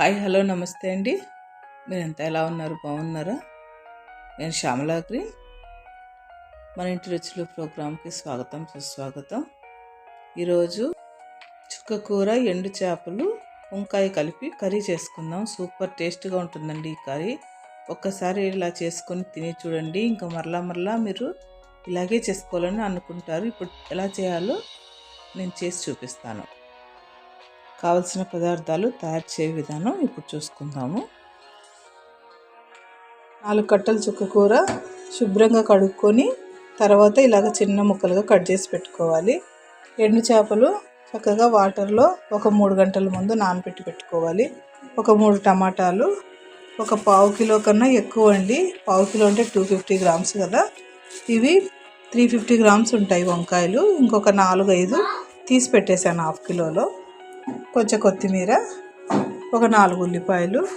Hi hello నమస్తే అండి. మీరంతా ఎలా ఉన్నారు? బాగున్నారా? నేను శ్యామలా గ్రీన్ మన ఇంటి రుచులు ప్రోగ్రాంకి స్వాగతం సుస్వాగతం. ఈరోజు చుక్క కూర ఎండు చేపలు వంకాయ కలిపి కర్రీ చేసుకుందాం. సూపర్ టేస్ట్గా ఉంటుందండి ఈ కర్రీ. ఒక్కసారి ఇలా చేసుకొని తిని చూడండి. ఇంకా మరలా మరలా మీరు ఇలాగే చేసుకోవాలని అనుకుంటారు. ఇప్పుడు ఎలా చేయాలో నేను చేసి చూపిస్తాను. కావలసిన పదార్థాలు తయారు చేయ విధానం ఇప్పుడు చూసుకుందాము. నాలుగు కట్టలు చుక్క కూర శుభ్రంగా కడుక్కొని తర్వాత ఇలాగ చిన్న ముక్కలుగా కట్ చేసి పెట్టుకోవాలి. ఎండు చేపలు చక్కగా వాటర్లో ఒక మూడు గంటల ముందు నానబెట్టి పెట్టుకోవాలి. ఒక మూడు టమాటాలు ఒక పావు కిలో కన్నా ఎక్కువ అండి. పావు కిలో అంటే టూ ఫిఫ్టీ గ్రామ్స్ కదా. ఇవి త్రీ ఫిఫ్టీ గ్రామ్స్ ఉంటాయి వంకాయలు. ఇంకొక నాలుగు ఐదు తీసి పెట్టేశాను హాఫ్ కిలోలో. కొంచెం కొత్తిమీర ఒక నాలుగు ఉల్లిపాయలు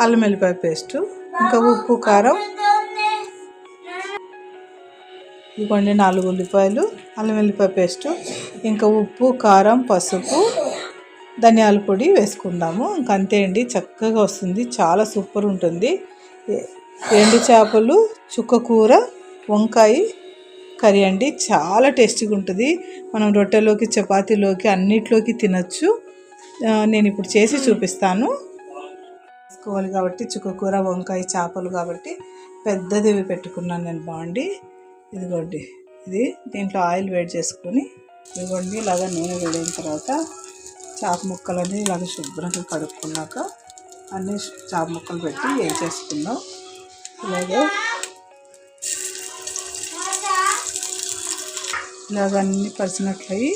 అల్లం వెల్లిపాయ పేస్టు ఇంకా ఉప్పు కారం. ఇవ్వండి నాలుగు ఉల్లిపాయలు అల్లం వెల్లిపాయ పేస్టు ఇంకా ఉప్పు కారం పసుపు ధనియాల పొడి వేసుకుందాము. ఇంకా అంతే అండి చక్కగా వస్తుంది చాలా సూపర్ ఉంటుంది. ఎండు చేపలు చుక్క కూర వంకాయ కర్రీ అండి చాలా టేస్టీగా ఉంటుంది. మనం రొట్టెలోకి చపాతీలోకి అన్నిట్లోకి తినచ్చు. నేను ఇప్పుడు చేసి చూపిస్తాను. వేసుకోవాలి కాబట్టి చుక్కకూర వంకాయ చేపలు కాబట్టి పెద్దది పెట్టుకున్నాను నేను బాగుండి ఇదిగోండి ఇది దీంట్లో ఆయిల్ వేడి చేసుకొని ఇదిగోండి ఇలాగా నూనె వేడిన తర్వాత చేప ముక్కలన్నీ ఇలాగ శుభ్రంగా కడుక్కున్నాక అన్నీ చేప ముక్కలు పెట్టి వేసేసుకుందాం ఇలాగే ఇలాగ అన్నీ పరిచినట్లయి.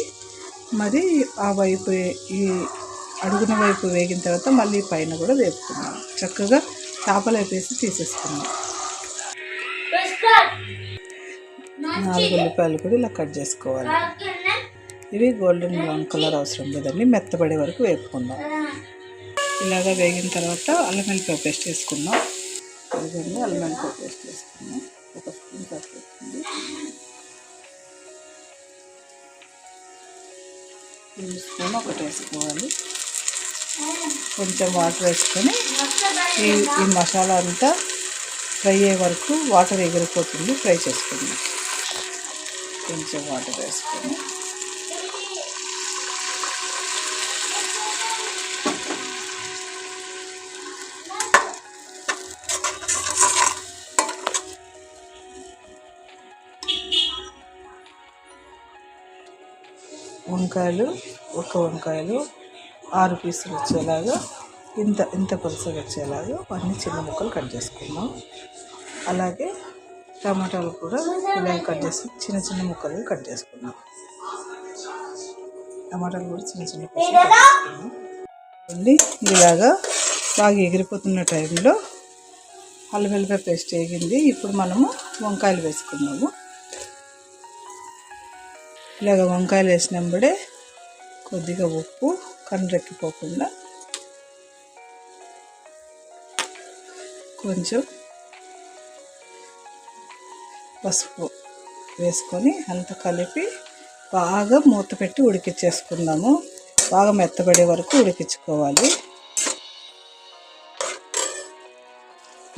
మరి ఆ వైపు ఈ అడుగున వైపు వేగిన తర్వాత మళ్ళీ పైన కూడా వేపుకున్నాం చక్కగా చేపలు వేపేసి తీసేసుకున్నాం నాలుగు ఉల్లిపాయలు కూడా ఇలా కట్ చేసుకోవాలి. ఇవి గోల్డెన్ బ్రౌన్ కలర్ అవసరం లేదండి మెత్తబడే వరకు వేపుకుందాం. ఇలాగా వేగిన తర్వాత అల్లం వెల్లిపాయ పేస్ట్ వేసుకుందాం. అదిగోండి అల్లం వెల్లిపాయ పేస్ట్ వేసుకున్నాం ఒక స్పూన్ పట్టుకుంది స్పూన్ ఒకటి వేసుకోవాలి కొంచెం వాటర్ వేసుకొని ఈ ఈ మసాలా అంతా ఫ్రై అయ్యే వరకు వాటర్ ఎగిరిపోతుంది ఫ్రై చేసుకుందాం. కొంచెం వాటర్ వేసుకొని. వంకాయలు ఒక వంకాయలు ఆరు పీసులు వచ్చేలాగా ఇంత ఇంత పులుసుగా వచ్చేలాగా అన్ని చిన్న ముక్కలు కట్ చేసుకుందాం. అలాగే టమాటాలు కూడా ఇలా కట్ చేసి చిన్న చిన్న ముక్కలు కట్ చేసుకుందాం. టమాటాలు కూడా చిన్న చిన్న పీసులు కట్ అండి ఇలాగా బాగా ఎగిరిపోతున్న టైంలో అల్లవెల్లిపాయ పేస్ట్ వేగింది. ఇప్పుడు మనము వంకాయలు వేసుకున్నాము ఇలాగ వంకాయలు వేసినప్పుడే కొద్దిగా ఉప్పు కండ్రెక్కిపోకుండా కొంచెం పసుపు వేసుకొని అంత కలిపి బాగా మూత పెట్టి ఉడికిచ్చేసుకుందాము. బాగా మెత్తబడే వరకు ఉడికించుకోవాలి.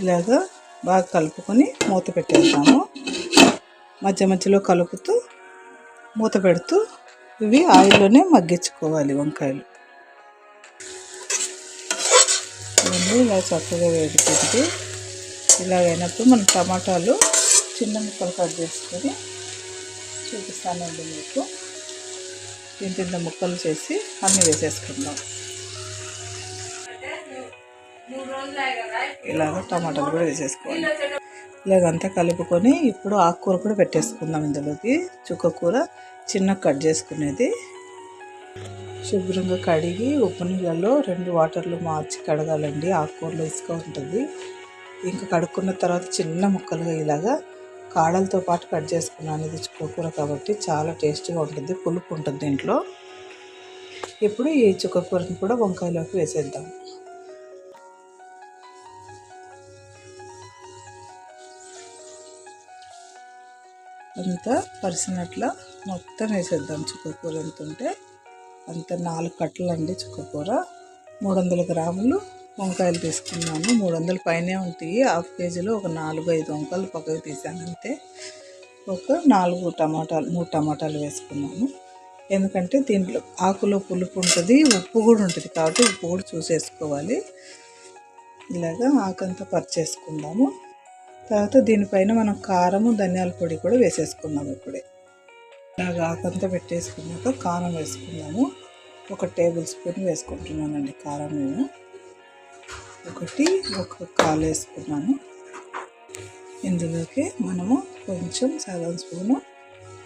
ఇలాగా బాగా కలుపుకొని మూత పెట్టేస్తాము మధ్య మధ్యలో కలుపుతూ మూత పెడుతూ ఇవి ఆయిల్లోనే మగ్గించుకోవాలి వంకాయలు. ఇవన్నీ ఇలా చక్కగా వేడిపెట్టి ఇలాగైనప్పుడు మనం టమాటాలు చిన్న ముక్కలు కట్ చేసుకొని చూపిస్తానండి మీకు. ఇంత ఇంత ముక్కలు చేసి అన్నీ వేసేసుకుందాం. ఇలాగ టమాటాలు కూడా వేసేసుకోవాలి ఇలాగంతా కలుపుకొని ఇప్పుడు ఆకుకూర కూడా పెట్టేసుకుందాం ఇందులోకి. చుక్క కూర చిన్న కట్ చేసుకునేది. శుభ్రంగా కడిగి ఉప్పు నీళ్ళలో రెండు వాటర్లు మార్చి కడగాలండి. ఆకుకూరలో ఇసుక ఉంటుంది. ఇంకా కడుక్కున్న తర్వాత చిన్న ముక్కలుగా ఇలాగా కాడలతో పాటు కట్ చేసుకున్నాను. ఇది చుక్కకూర కాబట్టి చాలా టేస్టీగా ఉంటుంది. పులుపు ఉంటుంది దీంట్లో. ఇప్పుడు ఈ చుక్కకూరని కూడా వంకాయలోకి వేసేద్దాం. అంతా పరిసినట్ల మొత్తం వేసేద్దాం చుక్కకూర ఎంత ఉంటే. అంత నాలుగు కట్టలు అండి చుక్కకూర. మూడు వందల గ్రాములు వంకాయలు తీసుకున్నాను. మూడు వందల పైనే ఉంటాయి. హాఫ్ కేజీలో ఒక నాలుగు ఐదు వంకాయలు పక్కకు తీసాను అంతే. ఒక నాలుగు టమాటాలు మూడు టమాటాలు వేసుకున్నాను. ఎందుకంటే దీంట్లో ఆకులో పులుపు ఉంటుంది ఉప్పు కూడా ఉంటుంది కాబట్టి ఉప్పు కూడా చూసేసుకోవాలి. ఇలాగా ఆకంతా పరిచేసుకుందాము తర్వాత దీనిపైన మనం కారము ధనియాల పొడి కూడా వేసేసుకుందాం ఇప్పుడే. రాకంతా ఆకంతా పెట్టేసుకున్నాక కారం వేసుకున్నాము. ఒక టేబుల్ స్పూన్ వేసుకుంటున్నానండి కారం నేను ఒకటి ఒక కాలు వేసుకున్నాను. ఇందులోకి మనము కొంచెం సగం స్పూను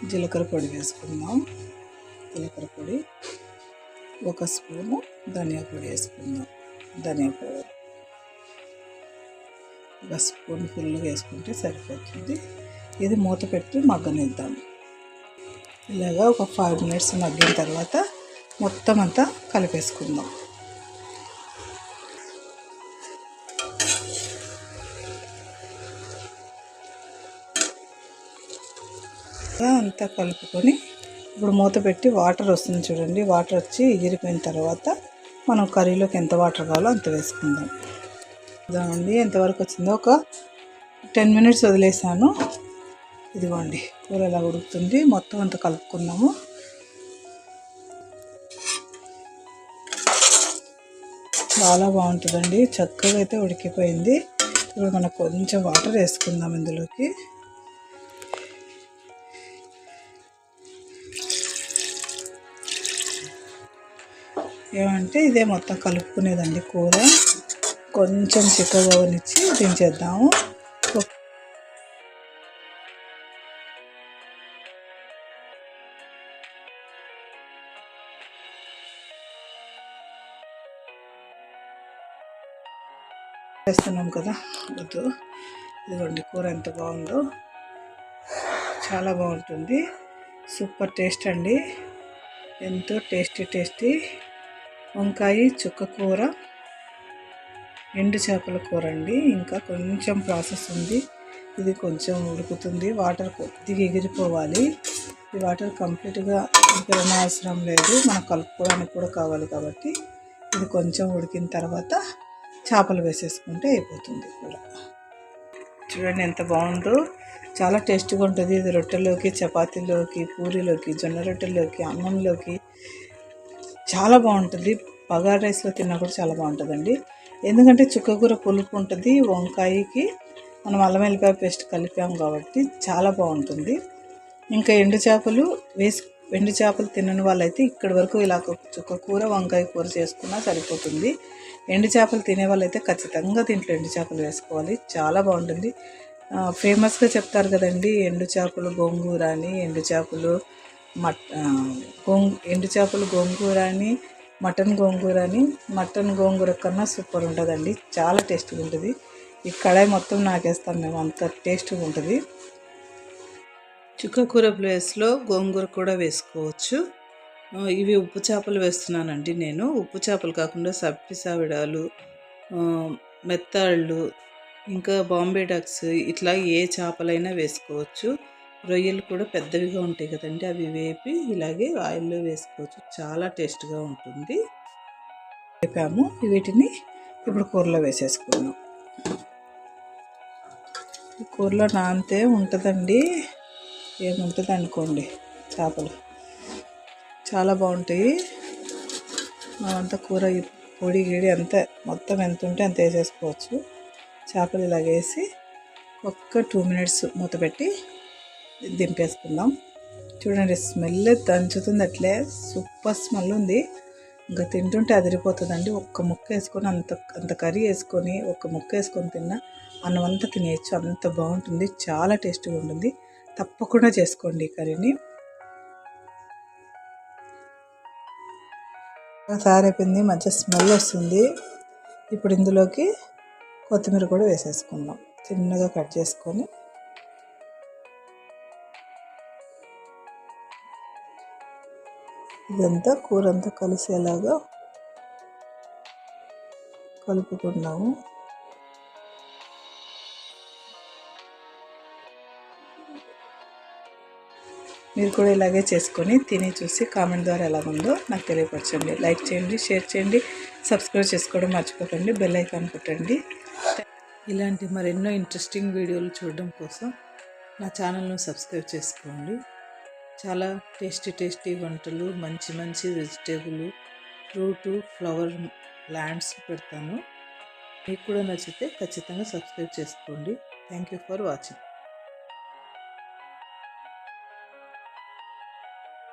జీలకర్ర పొడి వేసుకుందాం. జీలకర్ర పొడి ఒక స్పూను ధనియా పొడి వేసుకుందాం. ధనియా పొడి. ఒక స్పూన్ ఫుల్గా వేసుకుంటే సరిపోతుంది. ఇది మూత పెట్టి మగ్గనిద్దాం. ఇలాగా ఒక ఫైవ్ మినిట్స్ మగ్గిన తర్వాత మొత్తం అంతా కలిపేసుకుందాం. అంతా కలుపుకొని ఇప్పుడు మూత పెట్టి వాటర్ వస్తుంది చూడండి. వాటర్ వచ్చి ఎగిరిపోయిన తర్వాత మనం కర్రీలోకి ఎంత వాటర్ కావాలో అంత వేసుకుందాం. దాని ఎంతవరకు వచ్చిందో ఒక టెన్ మినిట్స్ వదిలేసాను. ఇదిగోండి కూర ఎలా ఉడుకుతుంది. మొత్తం అంతా కలుపుకున్నాము. చాలా బాగుంటుందండి. చక్కగా అయితే ఉడికిపోయింది. ఇప్పుడు మనం కొంచెం వాటర్ వేసుకుందాం ఇందులోకి. ఏమంటే ఇదే మొత్తం కలుపుకునేదండి కూర. కొంచెం చిక్కగా వనిచ్చి దించేద్దాము. వేస్తున్నాం కదా. వద్దు ఇదిగోండి కూర ఎంత బాగుందో. చాలా బాగుంటుంది. సూపర్ టేస్ట్ అండి. ఎంతో టేస్టీ టేస్టీ వంకాయ చుక్క కూర. ఎండు చేపల కూర అండి. ఇంకా కొంచెం ప్రాసెస్ ఉంది. ఇది కొంచెం ఉడుకుతుంది. వాటర్ కొద్దిగా ఎగిరిపోవాలి. ఈ వాటర్ కంప్లీట్గా ఎగిరిన అవసరం లేదు. మనం కలుపుకోవడానికి కూడా కావాలి కాబట్టి ఇది కొంచెం ఉడికిన తర్వాత చేపలు వేసేసుకుంటే అయిపోతుంది కూర చూడండి ఎంత బాగుందో. చాలా టేస్ట్గా ఉంటుంది ఇది రొట్టెలోకి చపాతీలోకి పూరీలోకి జొన్న రొట్టెలోకి అన్నంలోకి. చాలా బాగుంటుంది. బగార్ రైస్లో తిన్నా కూడా చాలా బాగుంటుందండి. ఎందుకంటే చుక్కకూర పులుపు ఉంటుంది వంకాయకి. మనం అల్లం వెల్లిపాయ పేస్ట్ కలిపాం కాబట్టి చాలా బాగుంటుంది. ఇంకా ఎండు చేపలు వేసి ఎండు చేపలు తినని వాళ్ళైతే ఇక్కడి వరకు ఇలా చుక్క కూర వంకాయ కూర చేసుకున్నా సరిపోతుంది. ఎండు చేపలు తినే వాళ్ళైతే ఖచ్చితంగా దీంట్లో ఎండు చేపలు వేసుకోవాలి. చాలా బాగుంటుంది. ఫేమస్గా చెప్తారు కదండి ఎండు చేపలు గోంగూర అని ఎండు చేపలు మట్ గోంగు ఎండు చేపలు గోంగూర అని మటన్ గోంగూర అని మటన్ గోంగూర కన్నా సూపర్ ఉంటుందండి. చాలా టేస్ట్గా ఉంటుంది. ఈ కడాయి మొత్తం నాకేస్తాం మేము అంత టేస్ట్గా ఉంటుంది. చుక్కకూర ప్లేస్లో గోంగూర కూడా వేసుకోవచ్చు. ఇవి ఉప్పు చేపలు వేస్తున్నానండి నేను. ఉప్పు చేపలు కాకుండా సప్పి సావిడాలు మెత్తాళ్ళు ఇంకా బాంబే డక్స్ ఇట్లా ఏ చేపలైనా వేసుకోవచ్చు. రొయ్యలు కూడా పెద్దవిగా ఉంటాయి కదండి అవి వేపి ఇలాగే ఆయిల్లో వేసుకోవచ్చు. చాలా టేస్ట్గా ఉంటుంది. వేపాము. వీటిని ఇప్పుడు కూరలో వేసేసుకున్నాం కూరలో నానితే ఉంటుందండి. ఏముంటుంది అనుకోండి చేపలు. చాలా బాగుంటాయి. మనమంతా కూర పొడి గిడి అంతా మొత్తం ఎంత ఉంటే అంత వేసేసుకోవచ్చు. చేపలు ఇలా వేసి ఒక్క టూ మినిట్స్ మూత పెట్టి దింపేసుకుందాం. చూడండి స్మెల్ దంచుతుంది అట్లే. సూపర్ స్మెల్ ఉంది. ఇంకా తింటుంటే అదిరిపోతుందండి. ఒక్క ముక్క వేసుకొని అంత అంత కర్రీ వేసుకొని ఒక్క ముక్క వేసుకొని తిన్నా అన్నం అంతా తినేయచ్చు. అంత బాగుంటుంది. చాలా టేస్టీగా ఉంటుంది. తప్పకుండా చేసుకోండి ఈ కర్రీని. తయారైపోయింది మంచి స్మెల్ వస్తుంది. ఇప్పుడు ఇందులోకి కొత్తిమీర కూడా వేసేసుకుందాం చిన్నగా కట్ చేసుకొని. ఇదంతా కూర అంతా కలిసేలాగా కలుపుకున్నాము మీరు కూడా ఇలాగే చేసుకొని తిని చూసి కామెంట్ ద్వారా ఎలా ఉందో నాకు తెలియపరచండి. లైక్ చేయండి షేర్ చేయండి సబ్స్క్రైబ్ చేసుకోవడం మర్చిపోకండి బెల్ ఐకాన్ కొట్టండి. ఇలాంటి మరెన్నో ఇంట్రెస్టింగ్ వీడియోలు చూడడం కోసం నా ఛానల్ను సబ్స్క్రైబ్ చేసుకోండి. చాలా టేస్టీ టేస్టీ వంటలు మంచి మంచి వెజిటేబుల్ ఫ్రూటు ఫ్లవర్ ప్లాంట్స్ పెడతాను. మీకు కూడా నచ్చితే ఖచ్చితంగా సబ్స్క్రైబ్ చేసుకోండి. Thank you for watching.